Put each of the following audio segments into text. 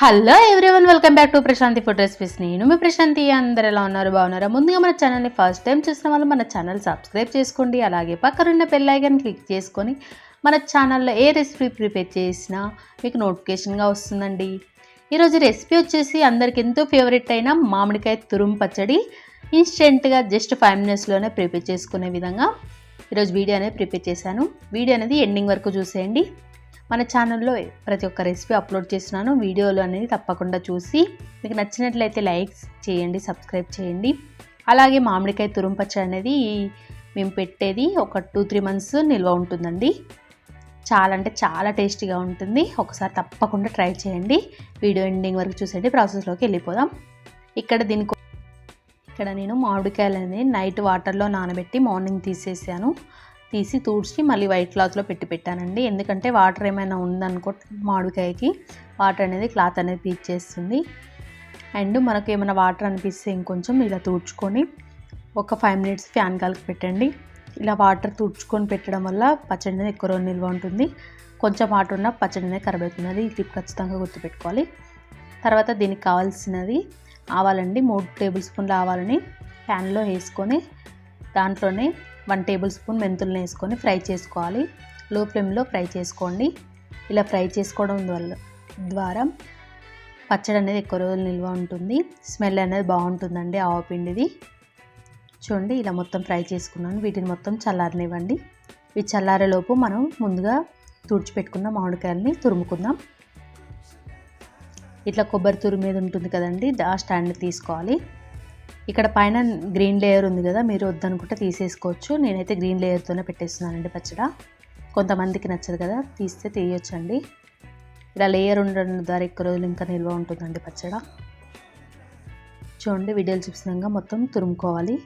Hello everyone welcome back to Prashanthi food recipes. నేను మీ ప్రశాంతి అందరు ఎలా ఉన్నారు? బాగున్నారా? ముందుగా మన ఛానల్ని ఫస్ట్ టైం చూసిన వాళ్ళు మన ఛానల్ సబ్స్క్రైబ్ చేసుకోండి. అలాగే పక్కనున్న బెల్లైకన్ క్లిక్ చేసుకొని మన ఛానల్లో ఏ రెసిపీ ప్రిపేర్ చేసినా మీకు నోటిఫికేషన్గా వస్తుందండి. ఈరోజు రెసిపీ వచ్చేసి అందరికి ఎంతో ఫేవరెట్ అయిన మామిడికాయ తురుము పచ్చడి. ఇన్స్టెంట్గా జస్ట్ ఫైవ్ మినిట్స్లోనే ప్రిపేర్ చేసుకునే విధంగా ఈరోజు వీడియో అనేది ప్రిపేర్ చేశాను. వీడియో అనేది ఎండింగ్ వరకు చూసేయండి. మన ఛానల్లో ప్రతి ఒక్క రెసిపీ అప్లోడ్ చేస్తున్నాను. వీడియోలు అనేది తప్పకుండా చూసి మీకు నచ్చినట్లయితే లైక్స్ చేయండి సబ్స్క్రైబ్ చేయండి. అలాగే మామిడికాయ తురుము అనేది మేము పెట్టేది ఒక టూ త్రీ మంత్స్ నిల్వ ఉంటుందండి. చాలా అంటే చాలా టేస్టీగా ఉంటుంది. ఒకసారి తప్పకుండా ట్రై చేయండి. వీడియో ఎండింగ్ వరకు చూసేయండి. ప్రాసెస్లోకి వెళ్ళిపోదాం. ఇక్కడ దీనికి ఇక్కడ నేను మామిడికాయలు అనేది నైట్ వాటర్లో నానబెట్టి మార్నింగ్ తీసేసాను. తీసి తూడ్చి మళ్ళీ వైట్ క్లాత్లో పెట్టి పెట్టానండి. ఎందుకంటే వాటర్ ఏమైనా ఉందనుకో మామిడికాయకి వాటర్ అనేది క్లాత్ అనేది పీచేస్తుంది అండ్ మనకు ఏమైనా వాటర్ అనిపిస్తే ఇంకొంచెం ఇలా తూడ్చుకొని ఒక ఫైవ్ మినిట్స్ ఫ్యాన్ గాలికి పెట్టండి. ఇలా వాటర్ తుడుచుకొని పెట్టడం వల్ల పచ్చడి అనేది ఎక్కువ రోజు నిల్వ ఉంటుంది. కొంచెం వాటర్ ఉన్న పచ్చడి అనేది ఖరాబ్ అవుతుంది. అది టిప్ ఖచ్చితంగా గుర్తుపెట్టుకోవాలి. తర్వాత దీనికి కావాల్సినది ఆవాలండి. మూడు టేబుల్ స్పూన్ల ఆవాలని ప్యాన్లో వేసుకొని దాంట్లోనే వన్ టేబుల్ స్పూన్ మెంతులను వేసుకొని ఫ్రై చేసుకోవాలి. లో ఫ్లేమ్లో ఫ్రై చేసుకోండి. ఇలా ఫ్రై చేసుకోవడం వల్ల ద్వారా పచ్చడి అనేది ఎక్కువ రోజులు నిల్వ ఉంటుంది. స్మెల్ అనేది బాగుంటుందండి ఆవపిండిది చూడండి ఇలా మొత్తం ఫ్రై చేసుకున్నాను. వీటిని మొత్తం చల్లారనివ్వండి. ఇవి చల్లారేలోపు మనం ముందుగా తుడిచిపెట్టుకున్న మామిడికాయలని తురుముకుందాం. ఇట్లా కొబ్బరి తురు మీద ఉంటుంది కదండి ఆ స్టాండ్ తీసుకోవాలి. ఇక్కడ పైన గ్రీన్ లేయర్ ఉంది కదా మీరు వద్దనుకుంటే తీసేసుకోవచ్చు. నేనైతే గ్రీన్ లేయర్తోనే పెట్టేస్తున్నానండి పచ్చడ. కొంతమందికి నచ్చదు కదా తీస్తే తీయొచ్చండి. ఇలా లేయర్ ఉండడం ద్వారా ఎక్కువ రోజులు ఇంకా నిల్వ ఉంటుందండి పచ్చడ. చూడండి వీడియోలు చూసినాక మొత్తం తురుముకోవాలి.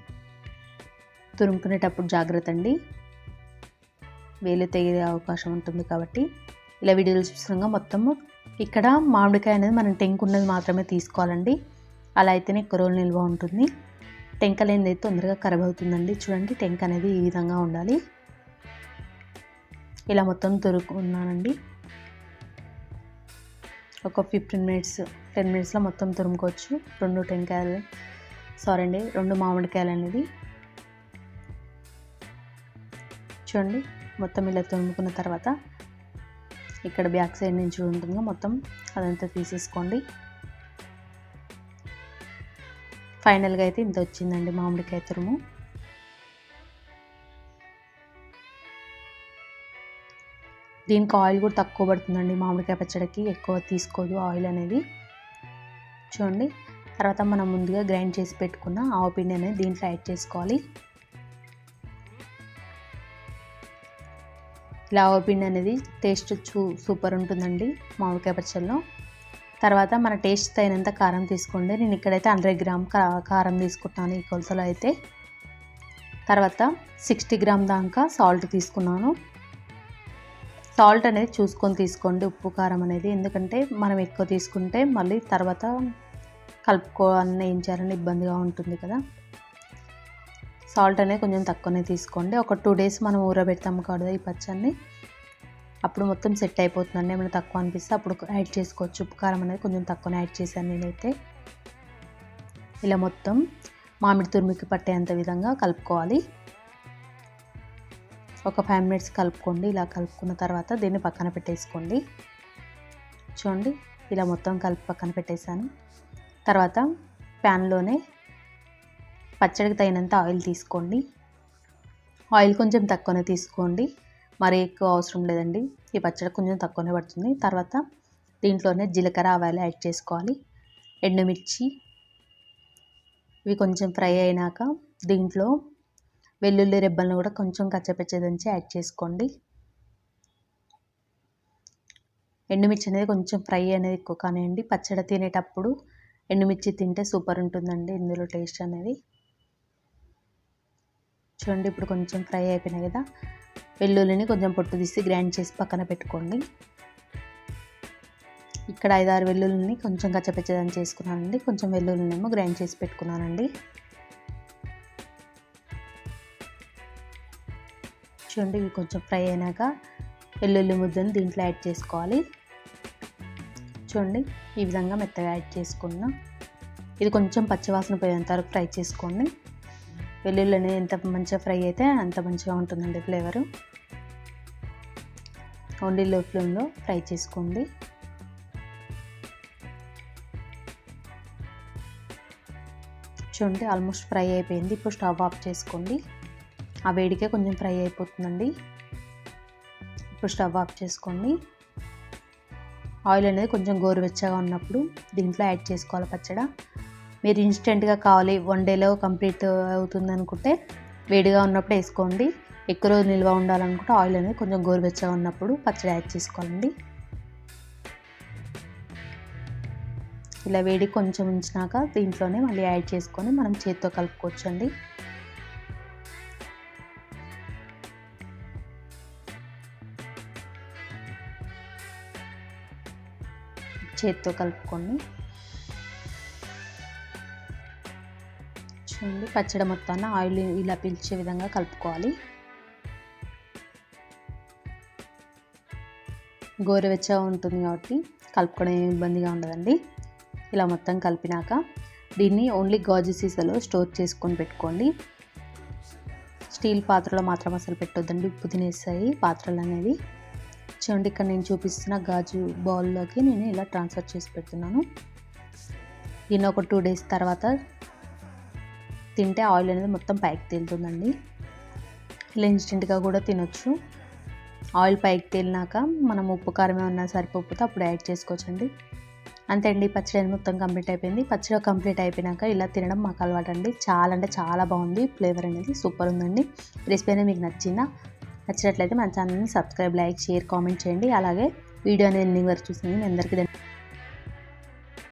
తురుముకునేటప్పుడు జాగ్రత్త అండి. వేలు తెగే అవకాశం ఉంటుంది కాబట్టి. ఇలా వీడియోలు చూసినాక మొత్తము ఇక్కడ మామిడికాయ అనేది మనం టెంకున్నది మాత్రమే తీసుకోవాలండి. అలా అయితేనే ఎక్కువ రోజులు నిల్వ ఉంటుంది. టెంక లేనిది తొందరగా ఖరాబ్ అవుతుందండి. చూడండి టెంక అనేది ఈ విధంగా ఉండాలి. ఇలా మొత్తం తురుకున్నానండి ఒక ఫిఫ్టీన్ మినిట్స్ టెన్ మినిట్స్లో మొత్తం తురుముకోవచ్చు. రెండు టెంకాయలు సారీ అండి రెండు మామిడికాయలు అనేది. చూడండి మొత్తం ఇలా తురుముకున్న తర్వాత ఇక్కడ బ్యాక్ సైడ్ నుంచి ఉంటుందో మొత్తం అదంతా తీసేసుకోండి. ఫైనల్గా అయితే ఇంత వచ్చిందండి మామిడికాయ తురుము. దీనికి ఆయిల్ కూడా తక్కువ పడుతుందండి మామిడికాయ పచ్చడికి ఎక్కువ తీసుకోదు ఆయిల్ అనేది. చూడండి తర్వాత మనం ముందుగా గ్రైండ్ చేసి పెట్టుకున్న ఆవపిండి అనేది దీంట్లో యాడ్ చేసుకోవాలి. ఇలా ఆవపిండి అనేది టేస్ట్ చూ సూపర్ ఉంటుందండి మామిడికాయ పచ్చడిలో. తర్వాత మన టేస్ట్ తగినంత కారం తీసుకోండి. నేను ఇక్కడైతే హండ్రెడ్ గ్రామ్ కారం తీసుకుంటాను. ఈ కొలతలో అయితే తర్వాత సిక్స్టీ గ్రామ్ దాకా సాల్ట్ తీసుకున్నాను. సాల్ట్ అనేది చూసుకొని తీసుకోండి. ఉప్పు కారం అనేది. ఎందుకంటే మనం ఎక్కువ తీసుకుంటే మళ్ళీ తర్వాత కలుపుకోవాలని ఏం చేయాలని ఇబ్బందిగా ఉంటుంది కదా. సాల్ట్ అనేది కొంచెం తక్కువనే తీసుకోండి. ఒక టూ డేస్ మనం ఊరబెడతాం కదా ఈ పచ్చడిని. అప్పుడు మొత్తం సెట్ అయిపోతుందండి. ఏమైనా తక్కువ అనిపిస్తే అప్పుడు యాడ్ చేసుకోవచ్చు. ఉప్పు కారం అనేది కొంచెం తక్కువనే యాడ్ చేశాను నేనైతే. ఇలా మొత్తం మామిడి తురిమికి పట్టేంత విధంగా కలుపుకోవాలి. ఒక ఫైవ్ మినిట్స్ కలుపుకోండి. ఇలా కలుపుకున్న తర్వాత దీన్ని పక్కన పెట్టేసుకోండి. చూడండి ఇలా మొత్తం కలిపి పక్కన పెట్టేశాను. తర్వాత ప్యాన్లోనే పచ్చడికి తగినంత ఆయిల్ తీసుకోండి. ఆయిల్ కొంచెం తక్కువనే తీసుకోండి. మరీ ఎక్కువ అవసరం లేదండి. ఈ పచ్చడి కొంచెం తక్కువనే పడుతుంది. తర్వాత దీంట్లోనే జీలకర్ర ఆవాలు యాడ్ చేసుకోవాలి. ఎండుమిర్చి ఇవి కొంచెం ఫ్రై అయినాక దీంట్లో వెల్లుల్లి రెబ్బలను కూడా కొంచెం కచ్చపచ్చదంచి యాడ్ చేసుకోండి. ఎండుమిర్చి అనేది కొంచెం ఫ్రై అనేది ఎక్కువ కానివ్వండి. పచ్చడి తినేటప్పుడు ఎండుమిర్చి తింటే సూపర్ ఉంటుందండి ఇందులో టేస్ట్ అనేది. చూడండి ఇప్పుడు కొంచెం ఫ్రై అయిపోయినాయి కదా. వెల్లుల్లిని కొంచెం పొట్టు తీసి గ్రైండ్ చేసి పక్కన పెట్టుకోండి. ఇక్కడ ఐదారు వెల్లుల్లిని కొంచెం కచ్చపచ్చదని చేసుకున్నానండి. కొంచెం వెల్లుల్లినేమో గ్రైండ్ చేసి పెట్టుకున్నానండి. చూడండి ఇవి కొంచెం ఫ్రై అయినాక వెల్లుల్లి ముద్దని దీంట్లో యాడ్ చేసుకోవాలి. చూడండి ఈ విధంగా మెత్తగా యాడ్ చేసుకున్నా. ఇది కొంచెం పచ్చివాసన పోయేంత వరకు ఫ్రై చేసుకోండి. వెల్లుల్లి అనేది ఎంత మంచిగా ఫ్రై అయితే అంత మంచిగా ఉంటుందండి ఫ్లేవరు. ఓన్లీ లో ఫ్లేమ్లో ఫ్రై చేసుకోండి. చూడండి ఆల్మోస్ట్ ఫ్రై అయిపోయింది. ఇప్పుడు స్టవ్ ఆఫ్ చేసుకోండి. ఆ వేడికే కొంచెం ఫ్రై అయిపోతుందండి. ఇప్పుడు స్టవ్ ఆఫ్ చేసుకోండి. ఆయిల్ అనేది కొంచెం గోరువెచ్చగా ఉన్నప్పుడు దీంట్లో యాడ్ చేసుకోవాలి పచ్చడి. మీరు ఇన్స్టెంట్గా కావాలి వన్ డేలో కంప్లీట్ అవుతుంది అనుకుంటే వేడిగా ఉన్నప్పుడు వేసుకోండి. ఎక్కువ రోజు నిల్వ ఉండాలనుకుంటే ఆయిల్ అనేది కొంచెం గోరువెచ్చగా ఉన్నప్పుడు పచ్చడి యాడ్ చేసుకోవాలండి. ఇలా వేడి కొంచెం ఉంచినాక దీంట్లోనే మళ్ళీ యాడ్ చేసుకొని మనం చేతితో కలుపుకోవచ్చండి. చేతితో కలుపుకొని చూడండి పచ్చడి మొత్తాన్ని ఆయిల్ ఇలా పీల్చే విధంగా కలుపుకోవాలి. గోరువెచ్చగా ఉంటుంది కాబట్టి కలుపుకోవడం ఏమి ఇబ్బందిగా ఉండదండి. ఇలా మొత్తం కలిపినాక దీన్ని ఓన్లీ గాజు సీసాలో స్టోర్ చేసుకొని పెట్టుకోండి. స్టీల్ పాత్రలో మాత్రం అసలు పెట్టొద్దండి. ఉప్పు తినేస్తాయి పాత్రలు అనేవి. చూడండి ఇక్కడ నేను చూపిస్తున్న గాజు బౌల్లోకి నేను ఇలా ట్రాన్స్ఫర్ చేసి పెడుతున్నాను. దీన్ని ఒక టూ డేస్ తర్వాత తింటే ఆయిల్ అనేది మొత్తం పైకి తేలుతుందండి. ఇలా ఇన్స్టెంట్గా కూడా తినొచ్చు. ఆయిల్ పైకి తేలినాక మనం ఉప్పు కారం ఏమన్నా సరిపోతే అప్పుడు యాడ్ చేసుకోవచ్చండి. అంతే అండి పచ్చడి మొత్తం కంప్లీట్ అయిపోయింది. పచ్చడి కంప్లీట్ అయిపోయినాక ఇలా తినడం మాకు అలవాటు అండి చాలా అంటే చాలా బాగుంది ఫ్లేవర్ అనేది సూపర్ ఉందండి. రెసిపీ అనేది మీకు నచ్చిందా? నచ్చినట్లయితే మన ఛానల్ని సబ్స్క్రైబ్ లైక్ షేర్ కామెంట్ చేయండి. అలాగే వీడియో అనేది ఎన్ని వరకు చూసింది మీ అందరికీ